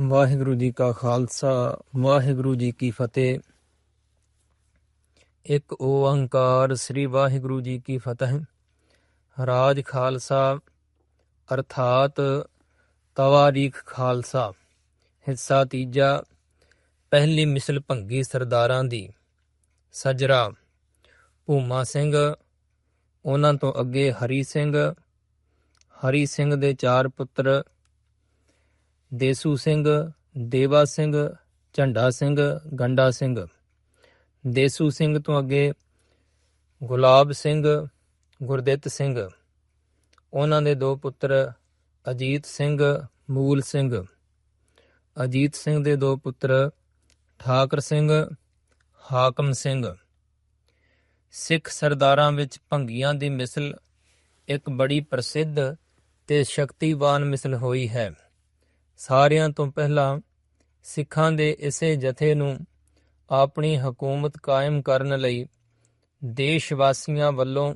ਵਾਹਿਗੁਰੂ ਜੀ ਕਾ ਖਾਲਸਾ, ਵਾਹਿਗੁਰੂ ਜੀ ਕੀ ਫਤਿਹ। ਇੱਕ ਓੰਕਾਰ ਸ੍ਰੀ ਵਾਹਿਗੁਰੂ ਜੀ ਕੀ ਫਤਿਹ। ਰਾਜ ਖਾਲਸਾ, ਅਰਥਾਤ ਤਵਾਰੀਖ ਖਾਲਸਾ। ਹਿੱਸਾ ਤੀਜਾ, ਪਹਿਲੀ ਮਿਸਲ ਭੰਗੀ ਸਰਦਾਰਾਂ ਦੀ। ਸਜਰਾ, ਭੂਮਾ ਸਿੰਘ, ਉਹਨਾਂ ਤੋਂ ਅੱਗੇ ਹਰੀ ਸਿੰਘ। ਹਰੀ ਸਿੰਘ ਦੇ ਚਾਰ ਪੁੱਤਰ ਦੇਸੂ ਸਿੰਘ, ਦੇਵਾ ਸਿੰਘ, ਝੰਡਾ ਸਿੰਘ, ਗੰਡਾ ਸਿੰਘ। ਦੇਸੂ ਸਿੰਘ ਤੋਂ ਅੱਗੇ ਗੁਲਾਬ ਸਿੰਘ, ਗੁਰਦਿੱਤ ਸਿੰਘ। ਉਹਨਾਂ ਦੇ ਦੋ ਪੁੱਤਰ ਅਜੀਤ ਸਿੰਘ, ਮੂਲ ਸਿੰਘ। ਅਜੀਤ ਸਿੰਘ ਦੇ ਦੋ ਪੁੱਤਰ ਠਾਕਰ ਸਿੰਘ, ਹਾਕਮ ਸਿੰਘ। ਸਿੱਖ ਸਰਦਾਰਾਂ ਵਿੱਚ ਭੰਗੀਆਂ ਦੀ ਮਿਸਲ ਇੱਕ ਬੜੀ ਪ੍ਰਸਿੱਧ ਤੇ ਸ਼ਕਤੀਵਾਨ ਮਿਸਲ ਹੋਈ ਹੈ। ਸਾਰਿਆਂ ਤੋਂ ਪਹਿਲਾਂ ਸਿੱਖਾਂ ਦੇ ਇਸੇ ਜਥੇ ਨੂੰ ਆਪਣੀ ਹਕੂਮਤ ਕਾਇਮ ਕਰਨ ਲਈ ਦੇਸ਼ ਵਾਸੀਆਂ ਵੱਲੋਂ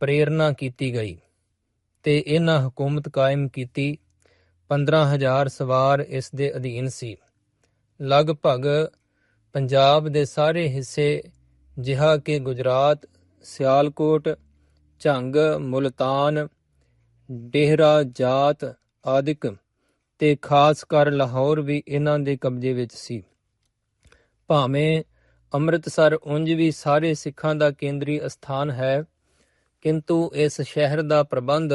ਪ੍ਰੇਰਣਾ ਕੀਤੀ ਗਈ ਤੇ ਇਹਨਾਂ ਹਕੂਮਤ ਕਾਇਮ ਕੀਤੀ। 15000 ਸਵਾਰ ਇਸ ਦੇ ਅਧੀਨ ਸੀ। ਲਗਭਗ ਪੰਜਾਬ ਦੇ ਸਾਰੇ ਹਿੱਸੇ, ਜਿਹਾ ਕਿ ਗੁਜਰਾਤ, ਸਿਆਲਕੋਟ, ਝੰਗ, ਮੁਲਤਾਨ, ਡੇਹਰਾ, ਜਾਤ ਆਦਿਕ ਤੇ ਖਾਸ ਕਰ ਲਾਹੌਰ ਵੀ ਇਹਨਾਂ ਦੇ ਕਬਜ਼ੇ ਵਿੱਚ ਸੀ। ਭਾਵੇਂ ਅੰਮ੍ਰਿਤਸਰ ਉਂਝ ਵੀ ਸਾਰੇ ਸਿੱਖਾਂ ਦਾ ਕੇਂਦਰੀ ਅਸਥਾਨ ਹੈ, ਕਿੰਤੂ ਇਸ ਸ਼ਹਿਰ ਦਾ ਪ੍ਰਬੰਧ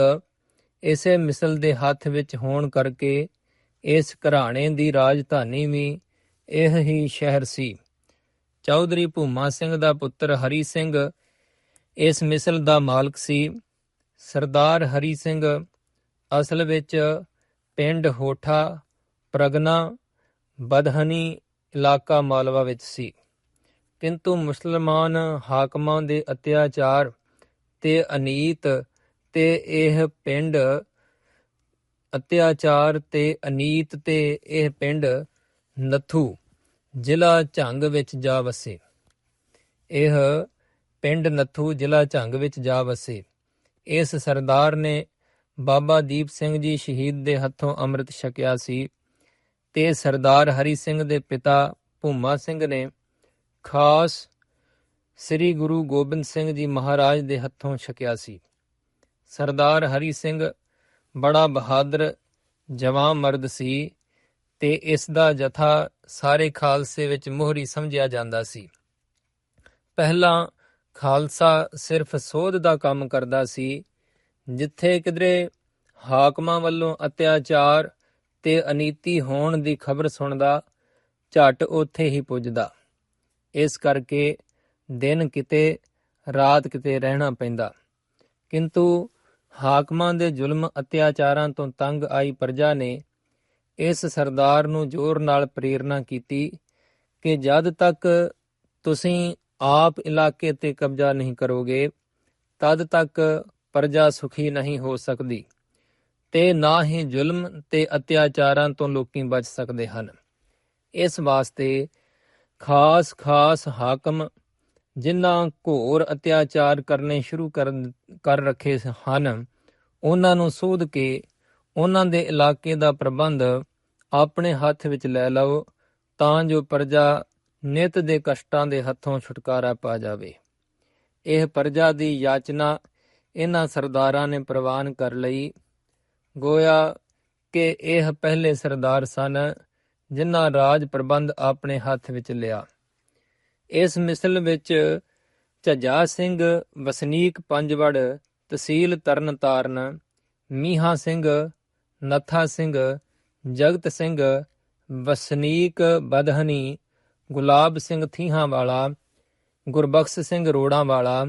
ਇਸੇ ਮਿਸਲ ਦੇ ਹੱਥ ਵਿੱਚ ਹੋਣ ਕਰਕੇ ਇਸ ਘਰਾਣੇ ਦੀ ਰਾਜਧਾਨੀ ਵੀ ਇਹ ਹੀ ਸ਼ਹਿਰ ਸੀ। ਚੌਧਰੀ ਭੂਮਾ ਸਿੰਘ ਦਾ ਪੁੱਤਰ ਹਰੀ ਸਿੰਘ ਇਸ ਮਿਸਲ ਦਾ ਮਾਲਕ ਸੀ। ਸਰਦਾਰ ਹਰੀ ਸਿੰਘ ਅਸਲ ਵਿੱਚ ਪਿੰਡ ਹੋਠਾ, ਪ੍ਰਗਨਾ, ਬਦਹਨੀ ਇਲਾਕਾ ਮਾਲਵਾ ਵਿੱਚ ਸੀ। ਕਿੰਤੂ ਮੁਸਲਮਾਨ ਹਾਕਮਾਂ ਦੇ ਅਤਿਆਚਾਰ ਤੇ ਅਨੀਤ ਤੇ ਇਹ ਪਿੰਡ, ਅਤਿਆਚਾਰ ਤੇ ਅਨੀਤ ਤੇ ਇਹ ਪਿੰਡ ਨਥੂ ਜ਼ਿਲ੍ਹਾ ਝੰਗ ਵਿੱਚ ਜਾ ਵਸੇ। ਇਹ ਪਿੰਡ ਨੱਥੂ ਜ਼ਿਲ੍ਹਾ ਝੰਗ ਵਿੱਚ ਜਾ ਵਸੇ। ਇਸ ਸਰਦਾਰ ਨੇ ਬਾਬਾ ਦੀਪ ਸਿੰਘ ਜੀ ਸ਼ਹੀਦ ਦੇ ਹੱਥੋਂ ਅੰਮ੍ਰਿਤ ਛਕਿਆ ਸੀ ਤੇ ਸਰਦਾਰ ਹਰੀ ਸਿੰਘ ਦੇ ਪਿਤਾ ਭੂਮਾ ਸਿੰਘ ਨੇ ਖਾਸ ਸ੍ਰੀ ਗੁਰੂ ਗੋਬਿੰਦ ਸਿੰਘ ਜੀ ਮਹਾਰਾਜ ਦੇ ਹੱਥੋਂ ਛਕਿਆ ਸੀ। ਸਰਦਾਰ ਹਰੀ ਸਿੰਘ ਬੜਾ ਬਹਾਦਰ ਜਵਾਂ ਮਰਦ ਸੀ ਤੇ ਇਸ ਦਾ ਜਥਾ ਸਾਰੇ ਖਾਲਸੇ ਵਿੱਚ ਮੋਹਰੀ ਸਮਝਿਆ ਜਾਂਦਾ ਸੀ। ਪਹਿਲਾਂ ਖਾਲਸਾ ਸਿਰਫ ਸੋਧ ਦਾ ਕੰਮ ਕਰਦਾ ਸੀ ਜਿੱਥੇ ਕਿਧਰੇ ਹਾਕਮਾਂ ਵੱਲੋਂ ਅਤਿਆਚਾਰ ਤੇ ਅਨੀਤੀ ਹੋਣ ਦੀ ਖਬਰ ਸੁਣਦਾ, ਝਟ ਉੱਥੇ ਹੀ ਪੁੱਜਦਾ। ਇਸ ਕਰਕੇ ਦਿਨ ਕਿਤੇ, ਰਾਤ ਕਿਤੇ ਰਹਿਣਾ ਪੈਂਦਾ। ਕਿੰਤੂ ਹਾਕਮਾਂ ਦੇ ਜ਼ੁਲਮ ਅਤਿਆਚਾਰਾਂ ਤੋਂ ਤੰਗ ਆਈ ਪ੍ਰਜਾ ਨੇ ਇਸ ਸਰਦਾਰ ਨੂੰ ਜ਼ੋਰ ਨਾਲ ਪ੍ਰੇਰਣਾ ਕੀਤੀ ਕਿ ਜਦ ਤੱਕ ਤੁਸੀਂ ਆਪ ਇਲਾਕੇ ਤੇ ਕਬਜ਼ਾ ਨਹੀਂ ਕਰੋਗੇ, ਤਦ ਤੱਕ ਪ੍ਰਜਾ ਸੁਖੀ ਨਹੀਂ ਹੋ ਸਕਦੀ। ਤੇ ਨਾ ਹੀ ਜ਼ੁਲਮ ਤੇ ਅਤਿਆਚਾਰਾਂ ਤੋਂ ਲੋਕੀ ਬਚ ਸਕਦੇ ਹਨ। ਇਸ ਵਾਸਤੇ ਖਾਸ ਖਾਸ ਹਾਕਮ ਜਿਨ੍ਹਾਂ ਘੋਰ ਅਤਿਆਚਾਰ ਕਰਨੇ ਸ਼ੁਰੂ ਕਰ ਕਰ ਰੱਖੇ ਹਨ, ਉਹਨਾਂ ਨੂੰ ਸੋਧ ਕੇ ਉਹਨਾਂ ਦੇ ਇਲਾਕੇ ਦਾ ਪ੍ਰਬੰਧ ਆਪਣੇ ਹੱਥ ਵਿੱਚ ਲੈ ਲਓ, ਤਾਂ ਜੋ ਪ੍ਰਜਾ ਨਿਤ ਦੇ ਕਸ਼ਟਾਂ ਦੇ ਹੱਥੋਂ ਛੁਟਕਾਰਾ ਪਾ ਜਾਵੇ। ਇਹ ਪ੍ਰਜਾ ਦੀ ਯਾਚਨਾ ਇਹਨਾਂ ਸਰਦਾਰਾਂ ਨੇ ਪ੍ਰਵਾਨ ਕਰ ਲਈ। ਗੋਇਆ ਕਿ ਇਹ ਪਹਿਲੇ ਸਰਦਾਰ ਸਨ, ਜਿਨ੍ਹਾਂ ਰਾਜ ਪ੍ਰਬੰਧ ਆਪਣੇ ਹੱਥ ਵਿੱਚ ਲਿਆ। ਇਸ ਮਿਸਲ ਵਿੱਚ ਝੱਜਾ ਸਿੰਘ, ਵਸਨੀਕ ਪੰਜਵੜ ਤਹਿਸੀਲ ਤਰਨਤਾਰਨ, ਮੀਹਾ ਸਿੰਘ, ਨੱਥਾ ਸਿੰਘ, ਜਗਤ ਸਿੰਘ, ਵਸਨੀਕ ਬਦਹਨੀ, ਗੁਲਾਬ ਸਿੰਘ ਥੀਹਾਂ ਵਾਲਾ, ਗੁਰਬਖਸ਼ ਸਿੰਘ ਰੋੜਾਂ ਵਾਲਾ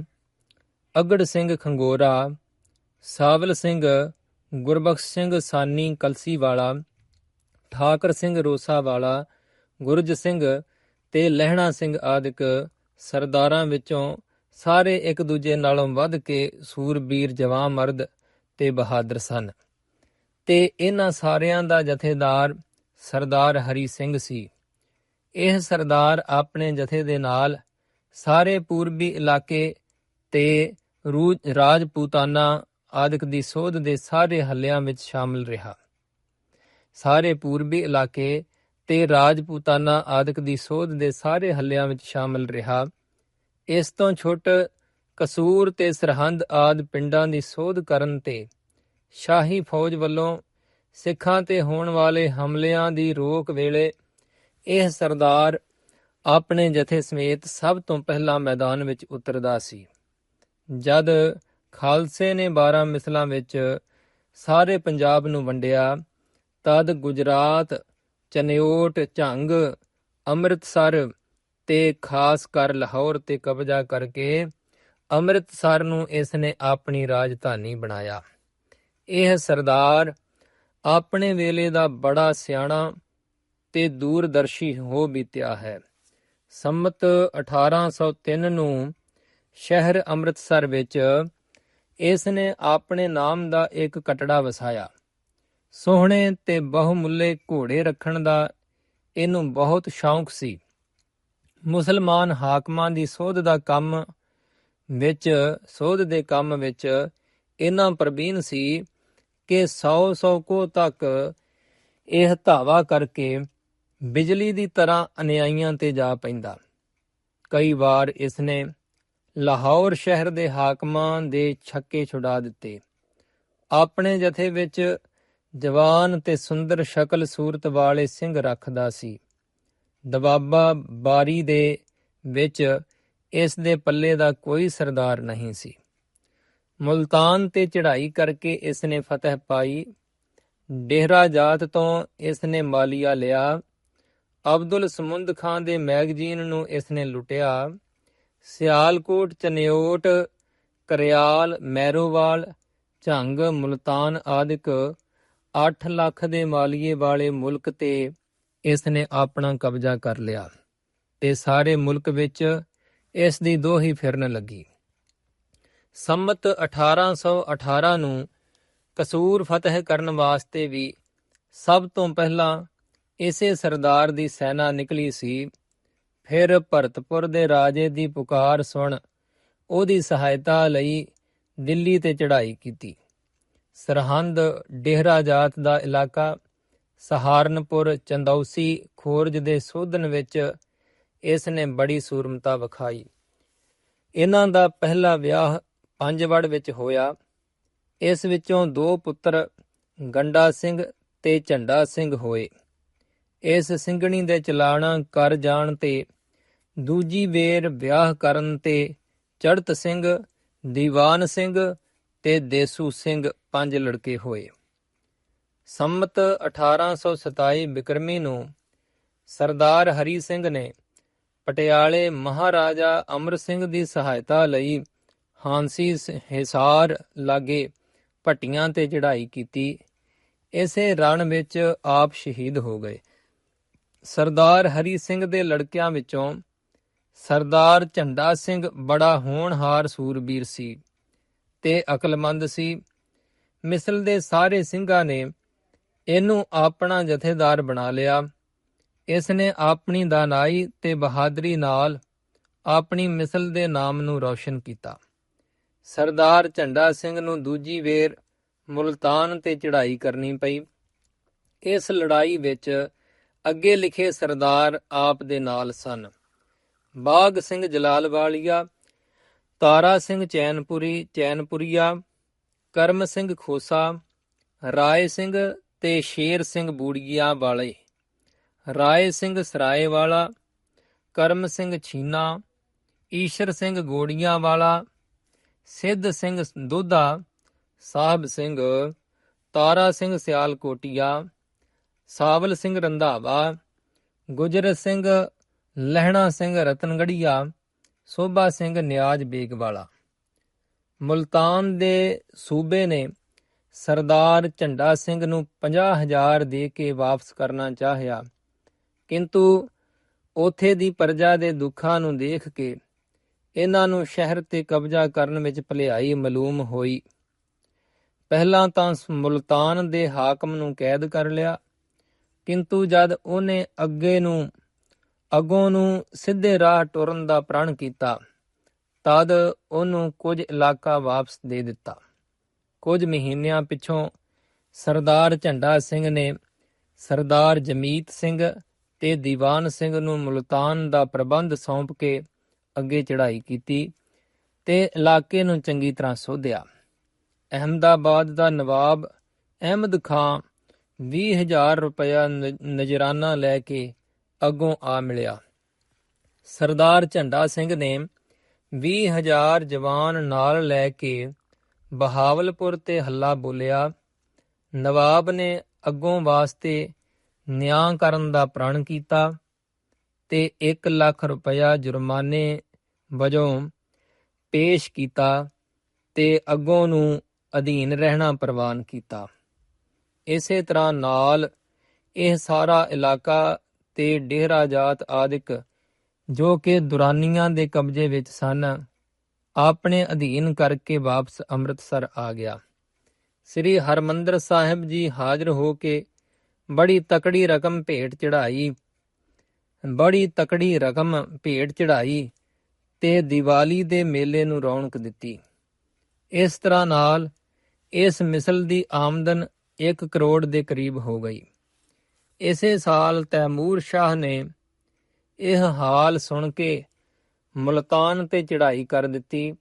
ਅਗੜ ਸਿੰਘ ਖੰਗੋਰਾ, ਸਾਵਲ ਸਿੰਘ ਗੁਰਬਖਸ਼ ਸਿੰਘ ਸਾਨੀ ਕਲਸੀ ਵਾਲਾ, ਠਾਕਰ ਸਿੰਘ ਰੋਸਾ ਵਾਲਾ, ਗੁਰਜ ਸਿੰਘ ਤੇ ਲਹਿਣਾ ਸਿੰਘ ਆਦਿਕ ਸਰਦਾਰਾਂ ਵਿੱਚੋਂ ਸਾਰੇ ਇੱਕ ਦੂਜੇ ਨਾਲੋਂ ਵੱਧ ਕੇ ਸੂਰਬੀਰ ਜਵਾਨ ਮਰਦ ਤੇ ਬਹਾਦਰ ਸਨ। ਤੇ ਇਹਨਾਂ ਸਾਰਿਆਂ ਦਾ ਜਥੇਦਾਰ ਸਰਦਾਰ ਹਰੀ ਸਿੰਘ ਸੀ। ਇਹ ਸਰਦਾਰ ਆਪਣੇ ਜਥੇ ਦੇ ਨਾਲ ਸਾਰੇ ਪੂਰਬੀ ਇਲਾਕੇ ਤੇ ਰਾਜਪੂਤਾਨਾ ਆਦਿਕ ਦੀ ਸੋਧ ਦੇ ਸਾਰੇ ਹੱਲਿਆਂ ਵਿੱਚ ਸ਼ਾਮਲ ਰਿਹਾ। ਸਾਰੇ ਪੂਰਬੀ ਇਲਾਕੇ ਤੇ ਰਾਜਪੂਤਾਨਾ ਆਦਿਕ ਦੀ ਸੋਧ ਦੇ ਸਾਰੇ ਹੱਲਿਆਂ ਵਿੱਚ ਸ਼ਾਮਲ ਰਿਹਾ। ਇਸ ਤੋਂ ਛੁੱਟ ਕਸੂਰ ਤੇ ਸਰਹੰਦ ਆਦ ਪਿੰਡਾਂ ਦੀ ਸੋਧ ਕਰਨ ਤੇ ਸ਼ਾਹੀ ਫੌਜ ਵੱਲੋਂ ਸਿੱਖਾਂ ਤੇ ਹੋਣ ਵਾਲੇ ਹਮਲਿਆਂ ਦੀ ਰੋਕ ਵੇਲੇ ਇਹ ਸਰਦਾਰ ਆਪਣੇ ਜਥੇ ਸਮੇਤ ਸਭ ਤੋਂ ਪਹਿਲਾਂ ਮੈਦਾਨ ਵਿੱਚ ਉਤਰਦਾ ਸੀ। ਜਦ ਖਾਲਸੇ ਨੇ 12 ਮਿਸਲਾਂ ਵਿੱਚ ਸਾਰੇ ਪੰਜਾਬ ਨੂੰ ਵੰਡਿਆ, ਤਦ ਗੁਜਰਾਤ ਚਨਿਓਟ ਝੰਗ, ਅੰਮ੍ਰਿਤਸਰ ਤੇ ਖਾਸ ਕਰ ਲਾਹੌਰ ਤੇ ਕਬਜ਼ਾ ਕਰਕੇ ਅੰਮ੍ਰਿਤਸਰ ਨੂੰ ਇਸ ਨੇ ਆਪਣੀ ਰਾਜਧਾਨੀ ਬਣਾਇਆ। ਇਹ ਸਰਦਾਰ ਆਪਣੇ ਵੇਲੇ ਦਾ ਬੜਾ ਸਿਆਣਾ ਤੇ ਦੂਰਦਰਸ਼ੀ ਹੋ ਬੀਤਿਆ ਹੈ। ਸੰਮਤ 1803 ਨੂੰ ਸ਼ਹਿਰ ਅੰਮ੍ਰਿਤਸਰ ਵਿੱਚ ਇਸ ਨੇ ਆਪਣੇ ਨਾਮ ਦਾ ਇੱਕ ਕਟੜਾ ਵਸਾਇਆ। ਸੋਹਣੇ ਤੇ ਬਹੁਮੁੱਲੇ ਘੋੜੇ ਰੱਖਣ ਦਾ ਇਹਨੂੰ ਬਹੁਤ ਸ਼ੌਂਕ ਸੀ। ਮੁਸਲਮਾਨ ਹਾਕਮਾਂ ਦੀ ਸੋਧ ਦਾ ਕੰਮ ਵਿੱਚ, ਸੋਧ ਦੇ ਕੰਮ ਵਿੱਚ ਇਹਨਾਂ ਪ੍ਰਬੀਨ ਸੀ ਕਿ 100-100 ਕੋ ਤੱਕ ਇਹ ਧਾਵਾ ਕਰਕੇ ਬਿਜਲੀ ਦੀ ਤਰ੍ਹਾਂ ਅਨਿਆਈਆਂ ਤੇ ਜਾ ਪੈਂਦਾ। ਕਈ ਵਾਰ ਇਸ ਨੇ ਲਾਹੌਰ ਸ਼ਹਿਰ ਦੇ ਹਾਕਮਾਂ ਦੇ ਛੱਕੇ ਛੁਡਾ ਦਿੱਤੇ। ਆਪਣੇ ਜਥੇ ਵਿੱਚ ਜਵਾਨ ਤੇ ਸੁੰਦਰ ਸ਼ਕਲ ਸੂਰਤ ਵਾਲੇ ਸਿੰਘ ਰੱਖਦਾ ਸੀ। ਦਬਾਬਾ ਬਾਰੀ ਦੇ ਵਿੱਚ ਇਸ ਦੇ ਪੱਲੇ ਦਾ ਕੋਈ ਸਰਦਾਰ ਨਹੀਂ ਸੀ। ਮੁਲਤਾਨ ਤੇ ਚੜ੍ਹਾਈ ਕਰਕੇ ਇਸ ਨੇ ਫਤਿਹ ਪਾਈ। ਡੇਹਰਾ ਜਾਤ ਤੋਂ ਇਸ ਨੇ ਮਾਲੀਆ ਲਿਆ। ਅਬਦੁਲ ਸਮੁੰਦ ਖਾਨ ਦੇ ਮੈਗਜ਼ੀਨ ਨੂੰ ਇਸ ਨੇ ਲੁੱਟਿਆ। ਸਿਆਲਕੋਟ, ਚਨਿਓਟ, ਕਰਿਆਲ, ਮੈਰੋਵਾਲ, ਝੰਗ, ਮੁਲਤਾਨ ਆਦਿਕ 8 ਲੱਖ ਦੇ ਮਾਲੀਏ ਵਾਲੇ ਮੁਲਕ ਤੇ ਇਸ ਨੇ ਆਪਣਾ ਕਬਜ਼ਾ ਕਰ ਲਿਆ ਤੇ ਸਾਰੇ ਮੁਲਕ ਵਿੱਚ ਇਸ ਦੀ ਦੋਹੀ ਫਿਰਨ ਲੱਗੀ। ਸੰਮਤ 1818 ਨੂੰ ਕਸੂਰ ਫਤਿਹ ਕਰਨ ਵਾਸਤੇ ਵੀ ਸਭ ਤੋਂ ਪਹਿਲਾਂ ਇਸੇ ਸਰਦਾਰ ਦੀ ਸੈਨਾ ਨਿਕਲੀ ਸੀ ਫਿਰ ਭਰਤਪੁਰ ਦੇ ਰਾਜੇ ਦੀ ਪੁਕਾਰ ਸੁਣ ਉਹਦੀ ਸਹਾਇਤਾ ਲਈ ਦਿੱਲੀ ਤੇ ਚੜ੍ਹਾਈ ਕੀਤੀ। ਸਰਹੰਦ ਡੇਹਰਾ ਜਾਤ ਦਾ ਇਲਾਕਾ, ਸਹਾਰਨਪੁਰ, ਚੰਦੌਸੀ ਖੋਰਜ ਦੇ ਸੋਧਨ ਵਿੱਚ ਇਸ ਨੇ ਬੜੀ ਸੂਰਮਤਾ ਵਿਖਾਈ। ਇਹਨਾਂ ਦਾ ਪਹਿਲਾ ਵਿਆਹ ਪੰਜਵੜ ਵਿੱਚ ਹੋਇਆ। ਇਸ ਵਿੱਚੋਂ ਦੋ ਪੁੱਤਰ ਗੰਡਾ ਸਿੰਘ ਤੇ ਝੰਡਾ ਸਿੰਘ ਹੋਏ। ਇਸ ਸਿੰਘਣੀ ਦੇ ਚਲਾਣਾ ਕਰ ਜਾਣ ਤੇ ਦੂਜੀ ਵੇਰ ਵਿਆਹ ਕਰਨ ਤੇ ਚੜਤ ਸਿੰਘ, ਦੀਵਾਨ ਸਿੰਘ ਤੇ ਦੇਸੂ ਸਿੰਘ ਪੰਜ ਲੜਕੇ ਹੋਏ। ਸੰਮਤ 1827 ਬਿਕਰਮੀ ਨੂੰ ਸਰਦਾਰ ਹਰੀ ਸਿੰਘ ਨੇ ਪਟਿਆਲੇ ਮਹਾਰਾਜਾ ਅਮਰ ਸਿੰਘ ਦੀ ਸਹਾਇਤਾ ਲਈ ਹਾਂਸੀ ਹਿਸਾਰ ਲਾਗੇ ਪੱਟੀਆਂ ਤੇ ਚੜ੍ਹਾਈ ਕੀਤੀ। ਇਸੇ ਰਣ ਵਿੱਚ ਆਪ ਸ਼ਹੀਦ ਹੋ ਗਏ। ਸਰਦਾਰ ਹਰੀ ਸਿੰਘ ਦੇ ਲੜਕਿਆਂ ਵਿੱਚੋਂ ਸਰਦਾਰ ਝੰਡਾ ਸਿੰਘ ਬੜਾ ਹੋਣਹਾਰ ਸੂਰਬੀਰ ਸੀ ਤੇ ਅਕਲਮੰਦ ਸੀ। ਮਿਸਲ ਦੇ ਸਾਰੇ ਸਿੰਘਾਂ ਨੇ ਇਹਨੂੰ ਆਪਣਾ ਜਥੇਦਾਰ ਬਣਾ ਲਿਆ। ਇਸ ਨੇ ਆਪਣੀ ਦਾਨਾਈ ਤੇ ਬਹਾਦਰੀ ਨਾਲ ਆਪਣੀ ਮਿਸਲ ਦੇ ਨਾਮ ਨੂੰ ਰੌਸ਼ਨ ਕੀਤਾ। ਸਰਦਾਰ ਝੰਡਾ ਸਿੰਘ ਨੂੰ ਦੂਜੀ ਵੇਰ ਮੁਲਤਾਨ ਤੇ ਚੜ੍ਹਾਈ ਕਰਨੀ ਪਈ। ਇਸ ਲੜਾਈ ਵਿੱਚ ਅੱਗੇ ਲਿਖੇ ਸਰਦਾਰ ਆਪ ਦੇ ਨਾਲ ਸਨ। ਬਾਗ ਸਿੰਘ ਜਲਾਲਵਾਲੀਆ, ਤਾਰਾ ਸਿੰਘ ਚੈਨਪੁਰੀ, ਚੈਨਪੁਰੀਆ, ਕਰਮ ਸਿੰਘ ਖੋਸਾ, ਰਾਏ ਸਿੰਘ ਤੇ ਸ਼ੇਰ ਸਿੰਘ ਬੂੜੀਆ ਵਾਲੇ, ਰਾਏ ਸਿੰਘ ਸਰਾਏ ਵਾਲਾ ਕਰਮ ਸਿੰਘ ਛੀਨਾ, ਈਸ਼ਰ ਸਿੰਘ ਗੋੜੀਆਂ ਵਾਲਾ ਸਿੱਧ ਸਿੰਘ ਦੋਧਾ, ਸਾਹਿਬ ਸਿੰਘ, ਤਾਰਾ ਸਿੰਘ ਸਿਆਲਕੋਟੀਆ ਸਾਵਲ ਸਿੰਘ ਰੰਧਾਵਾ, ਗੁਜਰ ਸਿੰਘ ਲਹਿਣਾ ਸਿੰਘ ਰਤਨਗੜੀਆ, ਸੋਭਾ ਸਿੰਘ ਨਿਆਜ ਬੇਗਵਾਲਾ। ਮੁਲਤਾਨ ਦੇ ਸੂਬੇ ਨੇ ਸਰਦਾਰ ਝੰਡਾ ਸਿੰਘ ਨੂੰ 50000 ਦੇ ਕੇ ਵਾਪਸ ਕਰਨਾ ਚਾਹਿਆ। ਕਿੰਤੂ ਉਥੇ ਦੀ ਪ੍ਰਜਾ ਦੇ ਦੁੱਖਾਂ ਨੂੰ ਦੇਖ ਕੇ ਇਹਨਾਂ ਨੂੰ ਸ਼ਹਿਰ ਤੇ ਕਬਜ਼ਾ ਕਰਨ ਵਿੱਚ ਭਲਾਈ ਮਾਲੂਮ ਹੋਈ। ਪਹਿਲਾਂ ਤਾਂ ਮੁਲਤਾਨ ਦੇ ਹਾਕਮ ਨੂੰ ਕੈਦ ਕਰ ਲਿਆ। ਕਿੰਤੂ ਜਦ ਉਹਨੇ ਅੱਗੇ ਨੂੰ, ਅਗੋਂ ਨੂੰ ਸਿੱਧੇ ਰਾਹ ਟੁਰਨ ਦਾ ਪ੍ਰਣ ਕੀਤਾ, ਤਦ ਉਹਨੂੰ ਕੁਝ ਇਲਾਕਾ ਵਾਪਸ ਦੇ ਦਿੱਤਾ। ਕੁਝ ਮਹੀਨਿਆਂ ਪਿਛੋਂ ਸਰਦਾਰ ਝੰਡਾ ਸਿੰਘ ਨੇ ਸਰਦਾਰ ਜਮੀਤ ਸਿੰਘ ਤੇ ਦੀਵਾਨ ਸਿੰਘ ਨੂੰ ਮੁਲਤਾਨ ਦਾ ਪ੍ਰਬੰਧ ਸੌਂਪ ਕੇ ਅੱਗੇ ਚੜ੍ਹਾਈ ਕੀਤੀ ਤੇ ਇਲਾਕੇ ਨੂੰ ਚੰਗੀ ਤਰ੍ਹਾਂ ਸੋਧਿਆ। ਅਹਮਦਾਬਾਦ ਦਾ ਨਵਾਬ ਅਹਿਮਦ ਖਾਨ ਵੀਹ ਹਜ਼ਾਰ ਰੁਪਇਆ ਨ- ਨਜਰਾਨਾ ਲੈ ਕੇ ਅੱਗੋਂ ਆ ਮਿਲਿਆ। ਸਰਦਾਰ ਝੰਡਾ ਸਿੰਘ ਨੇ 20000 ਜਵਾਨ ਨਾਲ ਲੈ ਕੇ ਬਹਾਵਲਪੁਰ ਤੇ ਹੱਲਾ ਬੋਲਿਆ। ਨਵਾਬ ਨੇ ਅੱਗੋਂ ਵਾਸਤੇ ਨਿਆਂ ਕਰਨ ਦਾ ਪ੍ਰਣ ਕੀਤਾ ਤੇ 1 ਲੱਖ ਰੁਪਇਆ ਜੁਰਮਾਨੇ ਵਜੋਂ ਪੇਸ਼ ਕੀਤਾ ਤੇ ਅੱਗੋਂ ਨੂੰ ਅਧੀਨ ਰਹਿਣਾ ਪ੍ਰਵਾਨ ਕੀਤਾ। ਇਸੇ ਤਰ੍ਹਾਂ ਨਾਲ ਇਹ ਸਾਰਾ ਇਲਾਕਾ ਤੇ ਡੇਹਰਾ ਜਾਤ ਆਦਿਕ ਜੋ ਕਿ ਦੁਰਾਨੀਆਂ ਦੇ ਕਬਜ਼ੇ ਵਿੱਚ ਸਨ, ਆਪਣੇ ਅਧੀਨ ਕਰਕੇ ਵਾਪਸ ਅੰਮ੍ਰਿਤਸਰ ਆ ਗਿਆ। ਸ੍ਰੀ ਹਰਮੰਦਰ ਸਾਹਿਬ ਜੀ ਹਾਜ਼ਰ ਹੋ ਕੇ ਬੜੀ ਤਕੜੀ ਰਕਮ ਭੇਟ ਚੜਾਈ ਬੜੀ ਤਕੜੀ ਰਕਮ ਭੇਟ ਚੜਾਈ ਤੇ ਦੀਵਾਲੀ ਦੇ ਮੇਲੇ ਨੂੰ ਰੌਣਕ ਦਿੱਤੀ। ਇਸ ਤਰ੍ਹਾਂ ਨਾਲ ਇਸ ਮਿਸਲ ਦੀ ਆਮਦਨ ਇੱਕ ਕਰੋੜ ਦੇ ਕਰੀਬ ਹੋ ਗਈ। ਇਸੇ ਸਾਲ ਤੈਮੂਰ ਸ਼ਾਹ ਨੇ ਇਹ ਹਾਲ ਸੁਣ ਕੇ ਮੁਲਤਾਨ ਤੇ ਚੜ੍ਹਾਈ ਕਰ ਦਿੱਤੀ।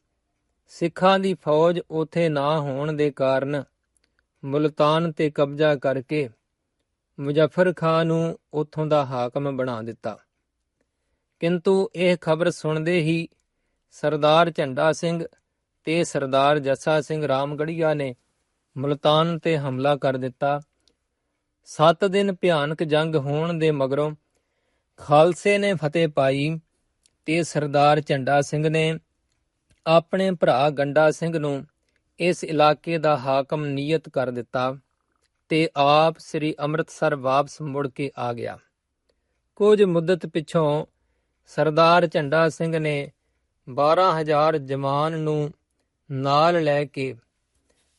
ਸਿੱਖਾਂ ਦੀ ਫੌਜ ਉਥੇ ਨਾ ਹੋਣ ਦੇ ਕਾਰਨ ਮੁਲਤਾਨ ਤੇ ਕਬਜ਼ਾ ਕਰਕੇ ਮੁਜ਼ੱਫਰ ਖਾਨ ਨੂੰ ਉਥੋਂ ਦਾ ਹਾਕਮ ਬਣਾ ਦਿੱਤਾ। ਕਿੰਤੂ ਇਹ ਖਬਰ ਸੁਣਦੇ ਹੀ ਸਰਦਾਰ ਝੰਡਾ ਸਿੰਘ ਤੇ ਸਰਦਾਰ ਜੱਸਾ ਸਿੰਘ ਰਾਮਗੜੀਆ ਨੇ ਮੁਲਤਾਨ ਤੇ ਹਮਲਾ ਕਰ ਦਿੱਤਾ। 7 ਦਿਨ ਭਿਆਨਕ ਜੰਗ ਹੋਣ ਦੇ ਮਗਰੋਂ ਖਾਲਸੇ ਨੇ ਫਤਿਹ ਪਾਈ ਤੇ ਸਰਦਾਰ ਝੰਡਾ ਸਿੰਘ ਨੇ ਆਪਣੇ ਭਰਾ ਗੰਡਾ ਸਿੰਘ ਨੂੰ ਇਸ ਇਲਾਕੇ ਦਾ ਹਾਕਮ ਨਿਯਤ ਕਰ ਦਿੱਤਾ ਤੇ ਆਪ ਸ੍ਰੀ ਅੰਮ੍ਰਿਤਸਰ ਵਾਪਸ ਮੁੜ ਕੇ ਆ ਗਿਆ। ਕੁਝ ਮੁੱਦਤ ਪਿਛੋਂ ਸਰਦਾਰ ਝੰਡਾ ਸਿੰਘ ਨੇ 12000 ਜਵਾਨ ਨੂੰ ਨਾਲ ਲੈ ਕੇ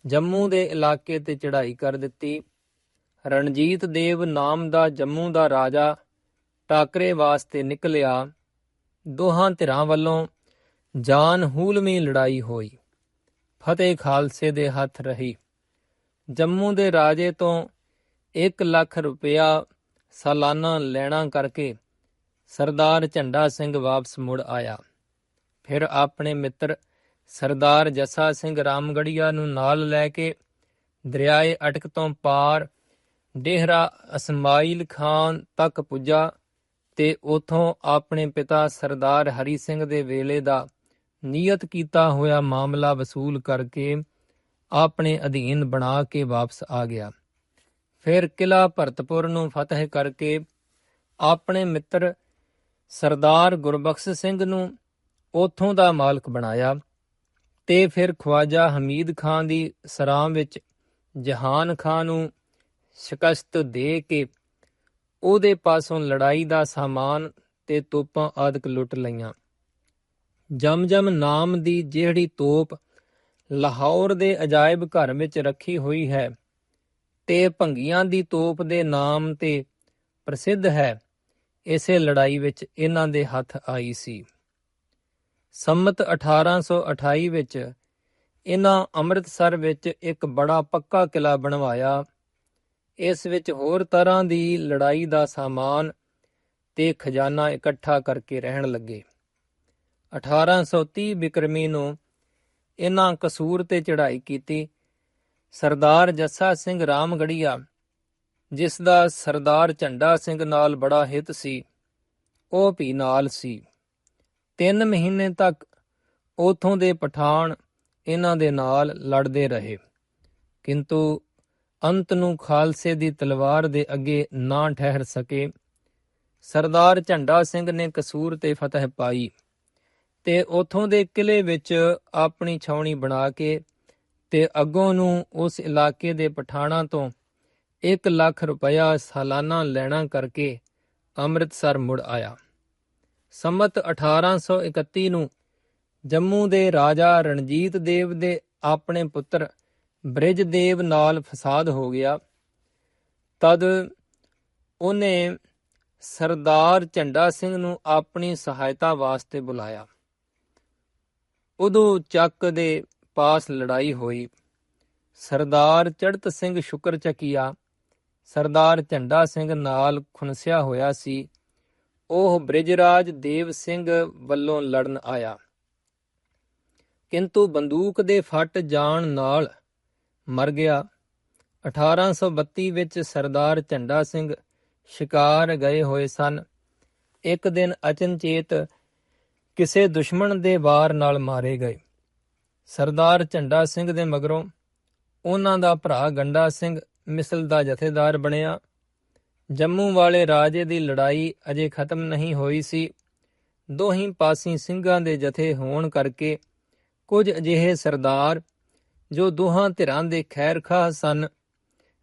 ਜੰਮੂ ਦੇ ਇਲਾਕੇ ਤੇ ਚੜ੍ਹਾਈ ਕਰ ਦਿੱਤੀ। ਰਣਜੀਤ ਦੇਵ ਨਾਮ ਦਾ ਜੰਮੂ ਦਾ ਰਾਜਾ ਟਾਕਰੇ ਵਾਸਤੇ ਨਿਕਲਿਆ। ਦੋਹਾਂ ਧਿਰਾਂ ਵੱਲੋਂ ਜਾਨ ਹੂਲਮੀ ਲੜਾਈ ਹੋਈ। ਫਤਿਹ ਖਾਲਸੇ ਦੇ ਹੱਥ ਰਹੀ। ਜੰਮੂ ਦੇ ਰਾਜੇ ਤੋਂ 1 ਲੱਖ ਰੁਪਇਆ ਸਾਲਾਨਾ ਲੈਣਾ ਕਰਕੇ ਸਰਦਾਰ ਝੰਡਾ ਸਿੰਘ ਵਾਪਸ ਮੁੜ ਆਇਆ। ਫਿਰ ਆਪਣੇ ਮਿੱਤਰ ਸਰਦਾਰ ਜੱਸਾ ਸਿੰਘ ਰਾਮਗੜੀਆ ਨੂੰ ਨਾਲ ਲੈ ਕੇ ਦਰਿਆਏ ਅਟਕ ਤੋਂ ਪਾਰ ਡੇਹਰਾ ਅਸਮਾਈਲ ਖਾਨ ਤੱਕ ਪੁੱਜਾ ਤੇ ਉਥੋਂ ਆਪਣੇ ਪਿਤਾ ਸਰਦਾਰ ਹਰੀ ਸਿੰਘ ਦੇ ਵੇਲੇ ਦਾ ਨਿਯਤ ਕੀਤਾ ਹੋਇਆ ਮਾਮਲਾ ਵਸੂਲ ਕਰਕੇ ਆਪਣੇ ਅਧੀਨ ਬਣਾ ਕੇ ਵਾਪਸ ਆ ਗਿਆ। ਫਿਰ ਕਿਲਾ ਭਰਤਪੁਰ ਨੂੰ ਫਤਿਹ ਕਰਕੇ ਆਪਣੇ ਮਿੱਤਰ ਸਰਦਾਰ ਗੁਰਬਖਸ਼ ਸਿੰਘ ਨੂੰ ਉਥੋਂ ਦਾ ਮਾਲਕ ਬਣਾਇਆ। ਤੇ ਫਿਰ ਖਵਾਜਾ ਹਮੀਦ ਖਾਨ ਦੀ ਸਰਾਮ ਵਿੱਚ ਜਹਾਨ ਖਾਨ ਨੂੰ ਸ਼ਿਕਸਤ ਦੇ ਕੇ ਉਹਦੇ ਪਾਸੋਂ ਲੜਾਈ ਦਾ ਸਾਮਾਨ ਤੇ ਤੋਪਾਂ ਆਦਿਕ ਲੁੱਟ ਲਈਆਂ। ਜਮਜਮ ਨਾਮ ਦੀ ਜਿਹੜੀ ਤੋਪ ਲਾਹੌਰ ਦੇ ਅਜਾਇਬ ਘਰ ਵਿੱਚ ਰੱਖੀ ਹੋਈ ਹੈ ਤੇ ਭੰਗੀਆਂ ਦੀ ਤੋਪ ਦੇ ਨਾਮ ਤੇ ਪ੍ਰਸਿੱਧ ਹੈ, ਇਸੇ ਲੜਾਈ ਵਿੱਚ ਇਹਨਾਂ ਦੇ ਹੱਥ ਆਈ ਸੀ। ਸੰਮਤ 1828 ਵਿੱਚ ਇਹਨਾਂ ਅੰਮ੍ਰਿਤਸਰ ਵਿੱਚ ਇੱਕ ਬੜਾ ਪੱਕਾ ਕਿਲਾ ਬਣਵਾਇਆ। ਇਸ ਵਿੱਚ ਹੋਰ ਤਰ੍ਹਾਂ ਦੀ ਲੜਾਈ ਦਾ ਸਾਮਾਨ ਤੇ ਖਜ਼ਾਨਾ ਇਕੱਠਾ ਕਰਕੇ ਰਹਿਣ ਲੱਗੇ। 1830 ਬਿਕਰਮੀ ਨੂੰ ਇਹਨਾਂ ਕਸੂਰ ਤੇ ਚੜ੍ਹਾਈ ਕੀਤੀ। ਸਰਦਾਰ ਜੱਸਾ ਸਿੰਘ ਰਾਮਗੜੀਆ, ਜਿਸ ਦਾ ਸਰਦਾਰ ਝੰਡਾ ਸਿੰਘ ਨਾਲ ਬੜਾ ਹਿੱਤ ਸੀ, ਉਹ ਵੀ ਨਾਲ ਸੀ। ਤਿੰਨ ਮਹੀਨੇ ਤੱਕ ਉਥੋਂ ਦੇ ਪਠਾਨ ਇਹਨਾਂ ਦੇ ਨਾਲ ਲੜਦੇ ਰਹੇ। ਕਿੰਤੂ ਅੰਤ ਨੂੰ ਖਾਲਸੇ ਦੀ ਤਲਵਾਰ ਦੇ ਅੱਗੇ ਨਾ ਠਹਿਰ ਸਕੇ। ਸਰਦਾਰ ਝੰਡਾ ਸਿੰਘ ਨੇ ਕਸੂਰ ਤੇ ਫਤਿਹ ਪਾਈ ਤੇ ਉਥੋਂ ਦੇ ਕਿਲੇ ਵਿੱਚ ਆਪਣੀ ਛਾਉਣੀ ਬਣਾ ਕੇ ਤੇ ਅੱਗੋਂ ਨੂੰ ਉਸ ਇਲਾਕੇ ਦੇ ਪਠਾਣਾ ਤੋਂ 1 ਲੱਖ ਰੁਪਇਆ ਸਾਲਾਨਾ ਲੈਣਾ ਕਰਕੇ ਅੰਮ੍ਰਿਤਸਰ ਮੁੜ ਆਇਆ। ਸੰਮਤ 1831 ਨੂੰ ਜੰਮੂ ਦੇ ਰਾਜਾ ਰਣਜੀਤ ਦੇਵ ਦੇ ਆਪਣੇ ਪੁੱਤਰ ਬ੍ਰਿਜਦੇਵ ਨਾਲ ਫਸਾਦ ਹੋ ਗਿਆ। ਤਦ ਉਹਨੇ ਸਰਦਾਰ ਝੰਡਾ ਸਿੰਘ ਨੂੰ ਆਪਣੀ ਸਹਾਇਤਾ ਵਾਸਤੇ ਬੁਲਾਇਆ। ਉਦੋਂ ਚੱਕ ਦੇ ਪਾਸ ਲੜਾਈ ਹੋਈ। ਸਰਦਾਰ ਚੜਤ ਸਿੰਘ ਸ਼ੁਕਰ ਚੱਕੀਆ। ਸਰਦਾਰ ਝੰਡਾ ਸਿੰਘ ਨਾਲ ਖੁਨਸਿਆ ਹੋਇਆ ਸੀ। ਉਹ ਬ੍ਰਿਜਰਾਜ ਦੇਵ ਸਿੰਘ ਵੱਲੋਂ ਲੜਨ ਆਇਆ। ਕਿੰਤੂ ਬੰਦੂਕ ਦੇ ਫੱਟ ਜਾਣ ਨਾਲ ਮਰ ਗਿਆ। 1832 ਵਿੱਚ ਸਰਦਾਰ ਝੰਡਾ ਸਿੰਘ ਸ਼ਿਕਾਰ ਗਏ ਹੋਏ ਸਨ। ਇੱਕ ਦਿਨ ਅਚਨਚੇਤ ਕਿਸੇ ਦੁਸ਼ਮਣ ਦੇ ਵਾਰ ਨਾਲ ਮਾਰੇ ਗਏ। ਸਰਦਾਰ ਝੰਡਾ ਸਿੰਘ ਦੇ ਮਗਰੋਂ ਉਹਨਾਂ ਦਾ ਭਰਾ ਗੰਡਾ ਸਿੰਘ ਮਿਸਲ ਦਾ ਜਥੇਦਾਰ ਬਣਿਆ। ਜੰਮੂ ਵਾਲੇ ਰਾਜੇ ਦੀ ਲੜਾਈ ਅਜੇ ਖਤਮ ਨਹੀਂ ਹੋਈ ਸੀ। ਦੋਹੀਂ ਪਾਸੀ ਸਿੰਘਾਂ ਦੇ ਜਥੇ ਹੋਣ ਕਰਕੇ ਕੁਝ ਅਜਿਹੇ ਸਰਦਾਰ, ਜੋ ਦੋਹਾਂ ਧਿਰਾਂ ਦੇ ਖੈਰਖਾਹ ਸਨ,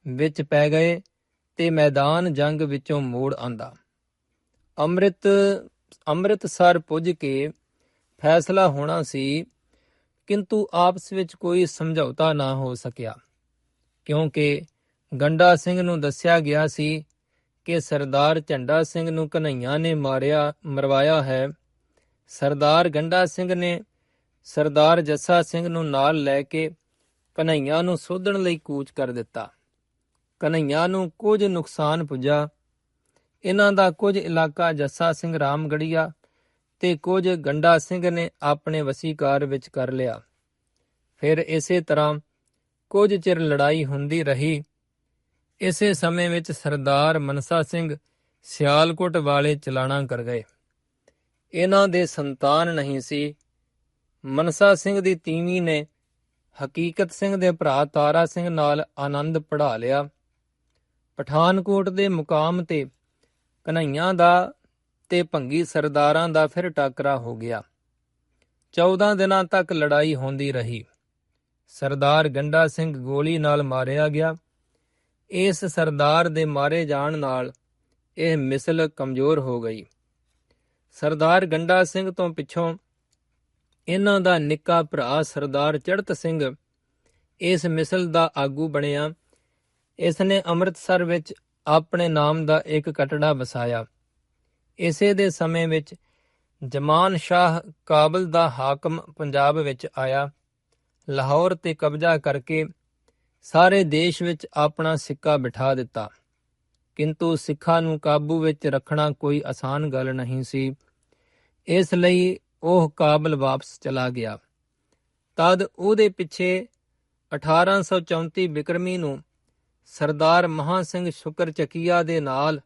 ਵਿੱਚ ਪੈ ਗਏ ਤੇ ਮੈਦਾਨ ਜੰਗ ਵਿੱਚੋਂ ਮੋੜ ਆਂਦਾ। ਅੰਮ੍ਰਿਤ, ਅੰਮ੍ਰਿਤਸਰ ਪੁੱਜ ਕੇ ਫੈਸਲਾ ਹੋਣਾ ਸੀ, ਕਿੰਤੂ ਆਪਸ ਵਿੱਚ ਕੋਈ ਸਮਝੌਤਾ ਨਾ ਹੋ ਸਕਿਆ, ਕਿਉਂਕਿ ਗੰਡਾ ਸਿੰਘ ਨੂੰ ਦੱਸਿਆ ਗਿਆ ਸੀ ਕਿ ਸਰਦਾਰ ਝੰਡਾ ਸਿੰਘ ਨੂੰ ਕਨਈਆ ਨੇ ਮਾਰਿਆ, ਮਰਵਾਇਆ ਹੈ। ਸਰਦਾਰ ਗੰਡਾ ਸਿੰਘ ਨੇ ਸਰਦਾਰ ਜੱਸਾ ਸਿੰਘ ਨੂੰ ਨਾਲ ਲੈ ਕੇ ਕਨਈਆ ਨੂੰ ਸੋਧਣ ਲਈ ਕੂਚ ਕਰ ਦਿੱਤਾ। ਕਨਈਆ ਨੂੰ ਕੁਝ ਨੁਕਸਾਨ ਪੁੱਜਾ। ਇਹਨਾਂ ਦਾ ਕੁਝ ਇਲਾਕਾ ਜੱਸਾ ਸਿੰਘ ਰਾਮਗੜੀਆ ਤੇ ਕੁਝ ਗੰਡਾ ਸਿੰਘ ਨੇ ਆਪਣੇ ਵਸੀਕਾਰ ਵਿੱਚ ਕਰ ਲਿਆ। ਫਿਰ ਇਸੇ ਤਰ੍ਹਾਂ ਕੁਝ ਚਿਰ ਲੜਾਈ ਹੁੰਦੀ ਰਹੀ। ਇਸੇ ਸਮੇਂ ਵਿੱਚ ਸਰਦਾਰ ਮਨਸਾ ਸਿੰਘ ਸਿਆਲਕੋਟ ਵਾਲੇ ਚਲਾਣਾ ਕਰ ਗਏ। ਇਹਨਾਂ ਦੇ ਸੰਤਾਨ ਨਹੀਂ ਸੀ। ਮਨਸਾ ਸਿੰਘ ਦੀ ਤੀਵੀਂ ਨੇ ਹਕੀਕਤ ਸਿੰਘ ਦੇ ਭਰਾ ਤਾਰਾ ਸਿੰਘ ਨਾਲ ਆਨੰਦ ਪੜਾ ਲਿਆ। ਪਠਾਨਕੋਟ ਦੇ ਮੁਕਾਮ ਤੇ ਕਨਈਆਂ ਦਾ ਤੇ ਭੰਗੀ ਸਰਦਾਰਾਂ ਦਾ ਫਿਰ ਟਾਕਰਾ ਹੋ ਗਿਆ। 14 ਦਿਨਾਂ ਤੱਕ ਲੜਾਈ ਹੁੰਦੀ ਰਹੀ। ਸਰਦਾਰ ਗੰਡਾ ਸਿੰਘ ਗੋਲੀ ਨਾਲ ਮਾਰਿਆ ਗਿਆ। ਇਸ ਸਰਦਾਰ ਦੇ ਮਾਰੇ ਜਾਣ ਨਾਲ ਇਹ ਮਿਸਲ ਕਮਜ਼ੋਰ ਹੋ ਗਈ। ਸਰਦਾਰ ਗੰਡਾ ਸਿੰਘ ਤੋਂ ਪਿੱਛੋਂ ਇਹਨਾਂ ਦਾ ਨਿੱਕਾ ਭਰਾ ਸਰਦਾਰ ਚੜਤ ਸਿੰਘ ਇਸ ਮਿਸਲ ਦਾ ਆਗੂ ਬਣਿਆ। ਇਸ ਨੇ ਅੰਮ੍ਰਿਤਸਰ ਵਿੱਚ ਆਪਣੇ ਨਾਮ ਦਾ ਇੱਕ ਕਟੜਾ ਵਸਾਇਆ। ਇਸੇ ਦੇ ਸਮੇਂ ਵਿੱਚ ਜਮਾਨ ਸ਼ਾਹ ਕਾਬਲ ਦਾ ਹਾਕਮ ਪੰਜਾਬ ਵਿੱਚ ਆਇਆ। ਲਾਹੌਰ ਤੇ ਕਬਜ਼ਾ ਕਰਕੇ ਸਾਰੇ ਦੇਸ਼ ਵਿੱਚ ਆਪਣਾ ਸਿੱਕਾ ਬਿਠਾ ਦਿੱਤਾ। ਕਿੰਤੂ ਸਿੱਖਾਂ ਨੂੰ ਕਾਬੂ ਵਿੱਚ ਰੱਖਣਾ ਕੋਈ ਆਸਾਨ ਗੱਲ ਨਹੀਂ ਸੀ। ਇਸ ਲਈ ਉਹ ਕਾਬਲ ਵਾਪਸ ਚਲਾ ਗਿਆ। ਤਦ ਉਹਦੇ ਪਿੱਛੇ 1834 ਬਿਕਰਮੀ ਨੂੰ ਸਰਦਾਰ ਮਹਾ ਸਿੰਘ ਸ਼ੁਕਰ ਚੱਕੀਆ ਦੇ ਨਾਲ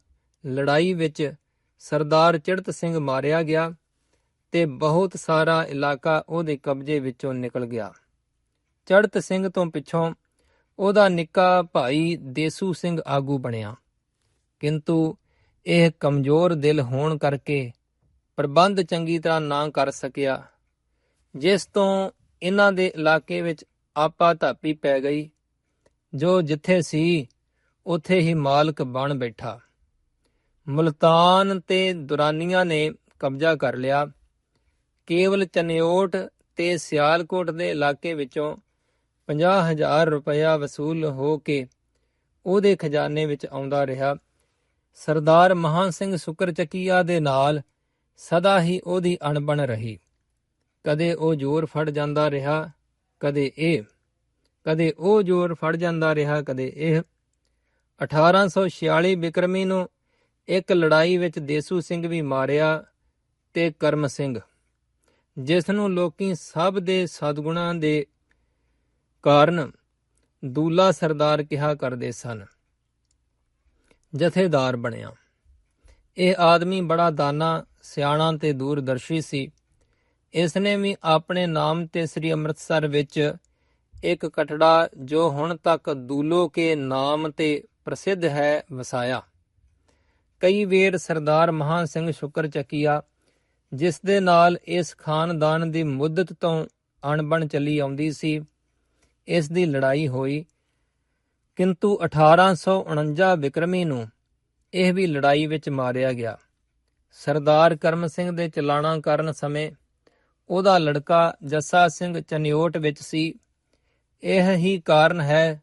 ਲੜਾਈ ਵਿੱਚ ਸਰਦਾਰ ਚੜਤ ਸਿੰਘ ਮਾਰਿਆ ਗਿਆ ਤੇ ਬਹੁਤ ਸਾਰਾ ਇਲਾਕਾ ਉਹਦੇ ਕਬਜ਼ੇ ਵਿੱਚੋਂ ਨਿਕਲ ਗਿਆ। ਚੜਤ ਸਿੰਘ ਤੋਂ ਪਿੱਛੋਂ ਉਹਦਾ ਨਿੱਕਾ ਭਾਈ ਦੇਸੂ ਸਿੰਘ ਆਗੂ ਬਣਿਆ। ਕਿੰਤੂ ਇਹ ਕਮਜ਼ੋਰ ਦਿਲ ਹੋਣ ਕਰਕੇ ਪ੍ਰਬੰਧ ਚੰਗੀ ਤਰ੍ਹਾਂ ਨਾ ਕਰ ਸਕਿਆ, ਜਿਸ ਤੋਂ ਇਹਨਾਂ ਦੇ ਇਲਾਕੇ ਵਿੱਚ ਆਪਾ ਧਾਪੀ ਪੈ ਗਈ, ਜੋ ਜਿੱਥੇ ਸੀ ਉੱਥੇ ਹੀ ਮਾਲਕ ਬਣ ਬੈਠਾ। ਮੁਲਤਾਨ ਤੇ ਦੁਰਾਨੀਆਂ ਨੇ ਕਬਜ਼ਾ ਕਰ ਲਿਆ। ਕੇਵਲ ਚਨਿਓਟ ਤੇ ਸਿਆਲਕੋਟ ਦੇ ਇਲਾਕੇ ਵਿੱਚੋਂ 50000 ਰੁਪਇਆ ਵਸੂਲ ਹੋ ਕੇ ਉਹਦੇ ਖਜ਼ਾਨੇ ਵਿੱਚ ਆਉਂਦਾ ਰਿਹਾ। ਸਰਦਾਰ ਮਹਾਂ ਸਿੰਘ ਸੁਕਰ ਚੱਕੀਆ ਦੇ ਨਾਲ ਸਦਾ ਹੀ ਉਹਦੀ ਅਣਬਣ ਰਹੀ। ਕਦੇ ਉਹ ਜ਼ੋਰ ਫੜ ਜਾਂਦਾ ਰਿਹਾ, ਕਦੇ ਇਹ, ਕਦੇ ਉਹ ਜ਼ੋਰ ਫੜ ਜਾਂਦਾ ਰਿਹਾ, ਕਦੇ ਇਹ। 1846 ਬਿਕਰਮੀ ਨੂੰ ਇੱਕ ਲੜਾਈ ਵਿੱਚ ਦੇਸੂ ਸਿੰਘ ਵੀ ਮਾਰਿਆ ਤੇ ਕਰਮ ਸਿੰਘ, ਜਿਸ ਨੂੰ ਲੋਕੀ ਸਭ ਦੇ ਸਦਗੁਣਾਂ ਦੇ ਕਾਰਨ ਦੂਲਾ ਸਰਦਾਰ ਕਿਹਾ ਕਰਦੇ ਸਨ, ਜਥੇਦਾਰ ਬਣਿਆ। ਇਹ ਆਦਮੀ ਬੜਾ ਦਾਨਾ, ਸਿਆਣਾ ਤੇ ਦੂਰਦਰਸ਼ੀ ਸੀ। ਇਸ ਨੇ ਵੀ ਆਪਣੇ ਨਾਮ ਤੇ ਸ੍ਰੀ ਅੰਮ੍ਰਿਤਸਰ ਵਿੱਚ ਇੱਕ ਕਟੜਾ ਜੋ ਹੁਣ ਤੱਕ ਦੂਲੋ ਕੇ ਨਾਮ ਤੇ ਪ੍ਰਸਿੱਧ ਹੈ, ਵਸਾਇਆ। ਕਈ ਵੇਰ ਸਰਦਾਰ ਮਹਾ ਸਿੰਘ ਸ਼ੁਕਰ ਚੱਕੀਆ, ਜਿਸ ਦੇ ਨਾਲ ਇਸ ਖਾਨਦਾਨ ਦੀ ਮੁੱਦਤ ਤੋਂ ਅਣਬਣ ਚੱਲੀ ਆਉਂਦੀ ਸੀ। ਇਸ ਦੀ ਲੜਾਈ ਹੋਈ। ਕਿੰਤੂ 1849 ਵਿਕਰਮੀ ਨੂੰ ਇਹ ਵੀ ਲੜਾਈ ਵਿੱਚ ਮਾਰਿਆ ਗਿਆ। ਸਰਦਾਰ ਕਰਮ ਸਿੰਘ ਦੇ ਚਲਾਣਾ ਕਰਨ ਸਮੇਂ ਉਹਦਾ ਲੜਕਾ ਜੱਸਾ ਸਿੰਘ ਚਨਿਓਟ ਵਿੱਚ ਸੀ। ਇਹ ਹੀ ਕਾਰਨ ਹੈ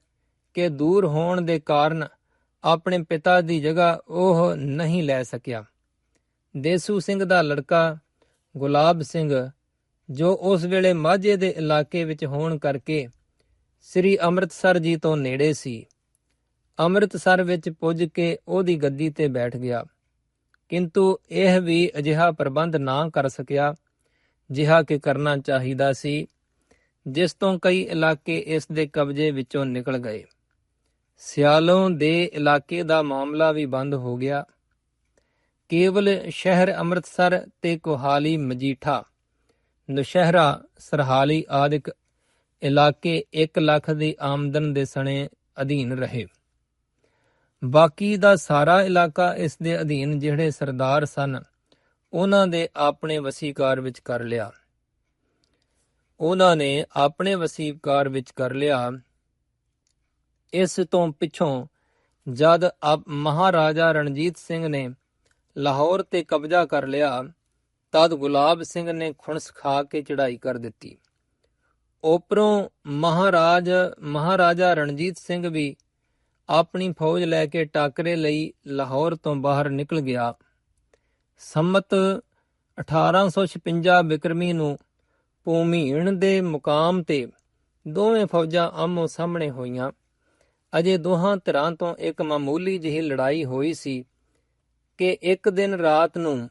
ਕਿ ਦੂਰ ਹੋਣ ਦੇ ਕਾਰਨ ਆਪਣੇ ਪਿਤਾ ਦੀ ਜਗ੍ਹਾ ਉਹ ਨਹੀਂ ਲੈ ਸਕਿਆ। ਦੇਸੂ ਸਿੰਘ ਦਾ ਲੜਕਾ ਗੁਲਾਬ ਸਿੰਘ ਜੋ ਉਸ ਵੇਲੇ ਮਾਝੇ ਦੇ ਇਲਾਕੇ ਵਿੱਚ ਹੋਣ ਕਰਕੇ ਸ੍ਰੀ ਅੰਮ੍ਰਿਤਸਰ ਜੀ ਤੋਂ ਨੇੜੇ ਸੀ। ਅੰਮ੍ਰਿਤਸਰ ਵਿੱਚ ਪੁੱਜ ਕੇ ਉਹਦੀ ਗੱਦੀ ਤੇ ਬੈਠ ਗਿਆ। ਕਿੰਤੂ ਇਹ ਵੀ ਅਜਿਹਾ ਪ੍ਰਬੰਧ ਨਾ ਕਰ ਸਕਿਆ ਜਿਹਾ ਕਿ ਕਰਨਾ ਚਾਹੀਦਾ ਸੀ, ਜਿਸ ਤੋਂ ਕਈ ਇਲਾਕੇ ਇਸ ਦੇ ਕਬਜ਼ੇ ਵਿੱਚੋਂ ਨਿਕਲ ਗਏ। ਸਿਆਲੋਂ ਦੇ ਇਲਾਕੇ ਦਾ ਮਾਮਲਾ ਵੀ ਬੰਦ ਹੋ ਗਿਆ। ਕੇਵਲ ਸ਼ਹਿਰ ਅੰਮ੍ਰਿਤਸਰ ਤੇ ਕੋਹਾਲੀ ਮਜੀਠਾ, ਨੁਸ਼ਹਿਰਾ, ਸਰਹਾਲੀ ਆਦਿਕ ਇਲਾਕੇ 1 ਲੱਖ ਦੀ ਆਮਦਨ ਦੇ ਸਣੇ ਅਧੀਨ ਰਹੇ। ਬਾਕੀ ਦਾ ਸਾਰਾ ਇਲਾਕਾ ਇਸ ਦੇ ਅਧੀਨ ਜਿਹੜੇ ਸਰਦਾਰ ਸਨ, ਉਹਨਾਂ ਦੇ ਆਪਣੇ ਵਸੀਕਾਰ ਵਿੱਚ ਕਰ ਲਿਆ। ਉਹਨਾਂ ਨੇ ਆਪਣੇ ਵਸੀਕਾਰ ਵਿੱਚ ਕਰ ਲਿਆ। ਇਸ ਤੋਂ ਪਿੱਛੋਂ ਜਦ ਮਹਾਰਾਜਾ ਰਣਜੀਤ ਸਿੰਘ ਨੇ ਲਾਹੌਰ ਤੇ ਕਬਜ਼ਾ ਕਰ ਲਿਆ, ਤਦ ਗੁਲਾਬ ਸਿੰਘ ਨੇ ਖੁਣਸ ਖਾ ਕੇ ਚੜਾਈ ਕਰ ਦਿੱਤੀ। ਉਪਰੋਂ ਮਹਾਰਾਜ, ਮਹਾਰਾਜਾ ਰਣਜੀਤ ਸਿੰਘ ਵੀ ਆਪਣੀ ਫੌਜ ਲੈ ਕੇ ਟਾਕਰੇ ਲਈ ਲਾਹੌਰ ਤੋਂ ਬਾਹਰ ਨਿਕਲ ਗਿਆ। ਸੰਮਤ 1856 ਬਿਕਰਮੀ ਨੂੰ ਭੂਮੀਣ ਦੇ ਮੁਕਾਮ ਤੇ ਦੋਵੇਂ ਫੌਜਾਂ ਆਮੋ ਸਾਹਮਣੇ ਹੋਈਆਂ। ਅਜੇ ਦੋਹਾਂ ਧਿਰਾਂ ਤੋਂ ਇੱਕ ਮਾਮੂਲੀ ਜਿਹੀ ਲੜਾਈ ਹੋਈ ਸੀ ਕਿ ਇੱਕ ਦਿਨ ਰਾਤ ਨੂੰ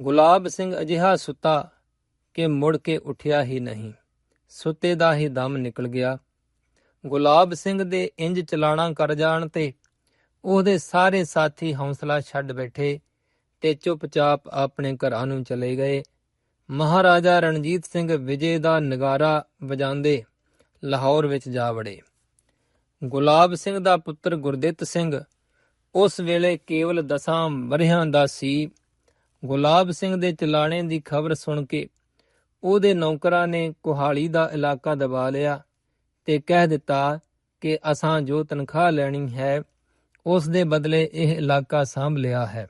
ਗੁਲਾਬ ਸਿੰਘ ਅਜਿਹਾ ਸੁੱਤਾ ਕਿ ਮੁੜ ਕੇ ਉੱਠਿਆ ਹੀ ਨਹੀਂ। ਸੁੱਤੇ ਦਾ ਹੀ ਦਮ ਨਿਕਲ ਗਿਆ। ਗੁਲਾਬ ਸਿੰਘ ਦੇ ਇੰਜ ਚਲਾਣਾ ਕਰ ਜਾਣ ਤੇ ਉਹਦੇ ਸਾਰੇ ਸਾਥੀ ਹੌਸਲਾ ਛੱਡ ਬੈਠੇ ਤੇ ਚੁੱਪਚਾਪ ਆਪਣੇ ਘਰਾਂ ਨੂੰ ਚਲੇ ਗਏ। ਮਹਾਰਾਜਾ ਰਣਜੀਤ ਸਿੰਘ ਵਿਜੇ ਦਾ ਨਗਾਰਾ ਵਜਾਉਂਦੇ ਲਾਹੌਰ ਵਿੱਚ ਜਾ ਵੜੇ। ਗੁਲਾਬ ਸਿੰਘ ਦਾ ਪੁੱਤਰ ਗੁਰਦਿੱਤ ਸਿੰਘ ਉਸ ਵੇਲੇ ਕੇਵਲ ਦਸਾਂ ਵਰ੍ਹਿਆਂ ਦਾ ਸੀ। ਗੁਲਾਬ ਸਿੰਘ ਦੇ ਚਲਾਣੇ ਦੀ ਖਬਰ ਸੁਣ ਕੇ ਉਹਦੇ ਨੌਕਰਾਂ ਨੇ ਕੁਹਾਲੀ ਦਾ ਇਲਾਕਾ ਦਬਾ ਲਿਆ ਤੇ ਕਹਿ ਦਿੱਤਾ ਕਿ ਅਸਾਂ ਜੋ ਤਨਖਾਹ ਲੈਣੀ ਹੈ, ਉਸ ਦੇ ਬਦਲੇ ਇਹ ਇਲਾਕਾ ਸਾਂਭ ਲਿਆ ਹੈ।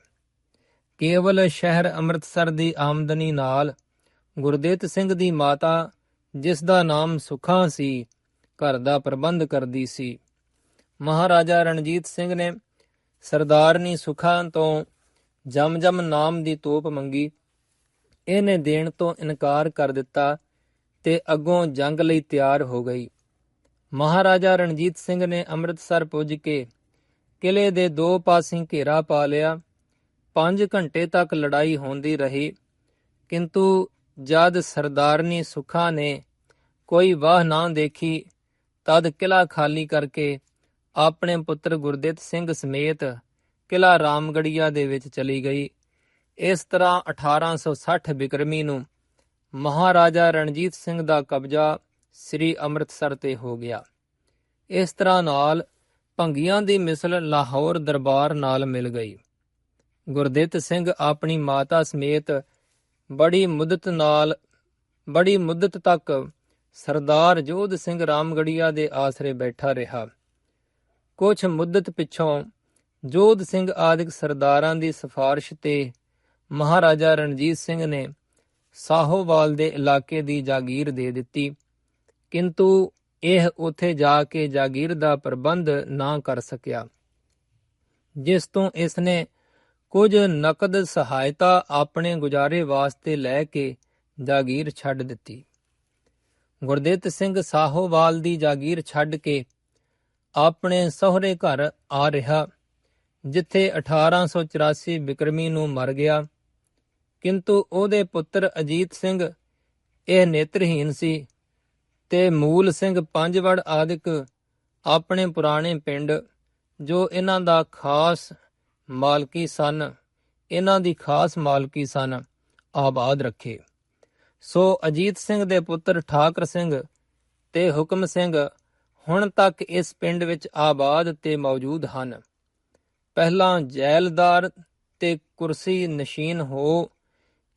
ਕੇਵਲ ਸ਼ਹਿਰ ਅੰਮ੍ਰਿਤਸਰ ਦੀ ਆਮਦਨੀ ਨਾਲ ਗੁਰਦੇਤ ਸਿੰਘ ਦੀ ਮਾਤਾ, ਜਿਸ ਦਾ ਨਾਮ ਸੁਖਾ ਸੀ, ਘਰ ਦਾ ਪ੍ਰਬੰਧ ਕਰਦੀ ਸੀ। ਮਹਾਰਾਜਾ ਰਣਜੀਤ ਸਿੰਘ ਨੇ ਸਰਦਾਰਨੀ ਸੁਖਾਂ ਤੋਂ ਜਮਜਮ ਨਾਮ ਦੀ ਤੋਪ ਮੰਗੀ। ਇਹਨੇ ਦੇਣ ਤੋਂ ਇਨਕਾਰ ਕਰ ਦਿੱਤਾ ਤੇ ਅੱਗੋਂ ਜੰਗ ਲਈ ਤਿਆਰ ਹੋ ਗਈ। ਮਹਾਰਾਜਾ ਰਣਜੀਤ ਸਿੰਘ ਨੇ ਅੰਮ੍ਰਿਤਸਰ ਪੁੱਜ ਕੇ ਕਿਲੇ ਦੇ ਦੋ ਪਾਸਿਆਂ ਘੇਰਾ ਪਾ ਲਿਆ। 5 ਘੰਟੇ ਤੱਕ ਲੜਾਈ ਹੁੰਦੀ ਰਹੀ, ਕਿੰਤੂ ਜਦ ਸਰਦਾਰਨੀ ਸੁਖਾ ਨੇ ਕੋਈ ਵਾਹ ਨਾ ਦੇਖੀ, ਤਦ ਕਿਲਾ ਖਾਲੀ ਕਰਕੇ ਆਪਣੇ ਪੁੱਤਰ ਗੁਰਦਿੱਤ ਸਿੰਘ ਸਮੇਤ ਕਿਲਾ ਰਾਮਗੜੀਆ ਦੇ ਵਿੱਚ ਚਲੀ ਗਈ। ਇਸ ਤਰ੍ਹਾਂ 1860 ਬਿਕਰਮੀ ਨੂੰ ਮਹਾਰਾਜਾ ਰਣਜੀਤ ਸਿੰਘ ਦਾ ਕਬਜ਼ਾ ਸ੍ਰੀ ਅੰਮ੍ਰਿਤਸਰ ਤੇ ਹੋ ਗਿਆ। ਇਸ ਤਰ੍ਹਾਂ ਨਾਲ ਭੰਗੀਆਂ ਦੀ ਮਿਸਲ ਲਾਹੌਰ ਦਰਬਾਰ ਨਾਲ ਮਿਲ ਗਈ। ਗੁਰਦਿੱਤ ਸਿੰਘ ਆਪਣੀ ਮਾਤਾ ਸਮੇਤ ਬੜੀ ਮੁੱਦਤ ਨਾਲ, ਬੜੀ ਮੁੱਦਤ ਤੱਕ ਸਰਦਾਰ ਜੋਧ ਸਿੰਘ ਰਾਮਗੜੀਆ ਦੇ ਆਸਰੇ ਬੈਠਾ ਰਿਹਾ। ਕੁਝ ਮੁੱਦਤ ਪਿੱਛੋਂ ਜੋਧ ਸਿੰਘ ਆਦਿਕ ਸਰਦਾਰਾਂ ਦੀ ਸਿਫਾਰਿਸ਼ ਤੇ ਮਹਾਰਾਜਾ ਰਣਜੀਤ ਸਿੰਘ ਨੇ ਸਾਹੋਵਾਲ ਦੇ ਇਲਾਕੇ ਦੀ ਜਾਗੀਰ ਦੇ ਦਿੱਤੀ। ਕਿੰਤੂ ਇਹ ਉੱਥੇ ਜਾ ਕੇ ਜਾਗੀਰ ਦਾ ਪ੍ਰਬੰਧ ਨਾ ਕਰ ਸਕਿਆ, ਜਿਸ ਤੋਂ ਇਸ ਨੇ ਕੁਝ ਨਕਦ ਸਹਾਇਤਾ ਆਪਣੇ ਗੁਜ਼ਾਰੇ ਵਾਸਤੇ ਲੈ ਕੇ ਜਾਗੀਰ ਛੱਡ ਦਿੱਤੀ। ਗੁਰਦਿੱਤ ਸਿੰਘ ਸਾਹੋਵਾਲ ਦੀ ਜਾਗੀਰ ਛੱਡ ਕੇ ਆਪਣੇ ਸਹੁਰੇ ਘਰ ਆ ਰਿਹਾ, ਜਿੱਥੇ 1884 ਬਿਕਰਮੀ ਨੂੰ ਮਰ ਗਿਆ। ਕਿੰਤੂ ਉਹਦੇ ਪੁੱਤਰ ਅਜੀਤ ਸਿੰਘ, ਇਹ ਨੇਤਰਹੀਨ ਸੀ ਤੇ ਮੂਲ ਸਿੰਘ ਪੰਜਵੜ ਆਦਿਕ ਆਪਣੇ ਪੁਰਾਣੇ ਪਿੰਡ, ਜੋ ਇਹਨਾਂ ਦਾ ਖਾਸ ਮਾਲਕੀ ਸਨ, ਇਹਨਾਂ ਦੀ ਖਾਸ ਮਾਲਕੀ ਸਨ, ਆਬਾਦ ਰੱਖੇ। ਸੋ ਅਜੀਤ ਸਿੰਘ ਦੇ ਪੁੱਤਰ ਠਾਕਰ ਸਿੰਘ ਤੇ ਹੁਕਮ ਸਿੰਘ ਹੁਣ ਤੱਕ ਇਸ ਪਿੰਡ ਵਿੱਚ ਆਬਾਦ ਤੇ ਮੌਜੂਦ ਹਨ। ਪਹਿਲਾਂ ਜੈਲਦਾਰ ਤੇ ਕੁਰਸੀ ਨਸ਼ੀਨ ਹੋ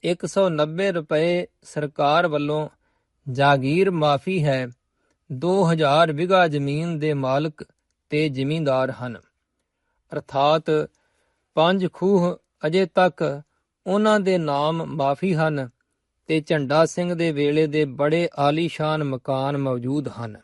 190 ਰੁਪਏ ਸਰਕਾਰ ਵੱਲੋਂ ਜਾਗੀਰ ਮਾਫੀ ਹੈ। 2000 ਵਿਗਾ ਜ਼ਮੀਨ ਦੇ ਮਾਲਕ ਤੇ ਜ਼ਿਮੀਂਦਾਰ ਹਨ। ਅਰਥਾਤ ਪੰਜ ਖੂਹ ਅਜੇ ਤੱਕ ਉਹਨਾਂ ਦੇ ਨਾਮ ਮਾਫੀ ਹਨ ਤੇ ਝੰਡਾ ਸਿੰਘ ਦੇ ਵੇਲੇ ਦੇ ਬੜੇ ਆਲੀਸ਼ਾਨ ਮਕਾਨ ਮੌਜੂਦ ਹਨ।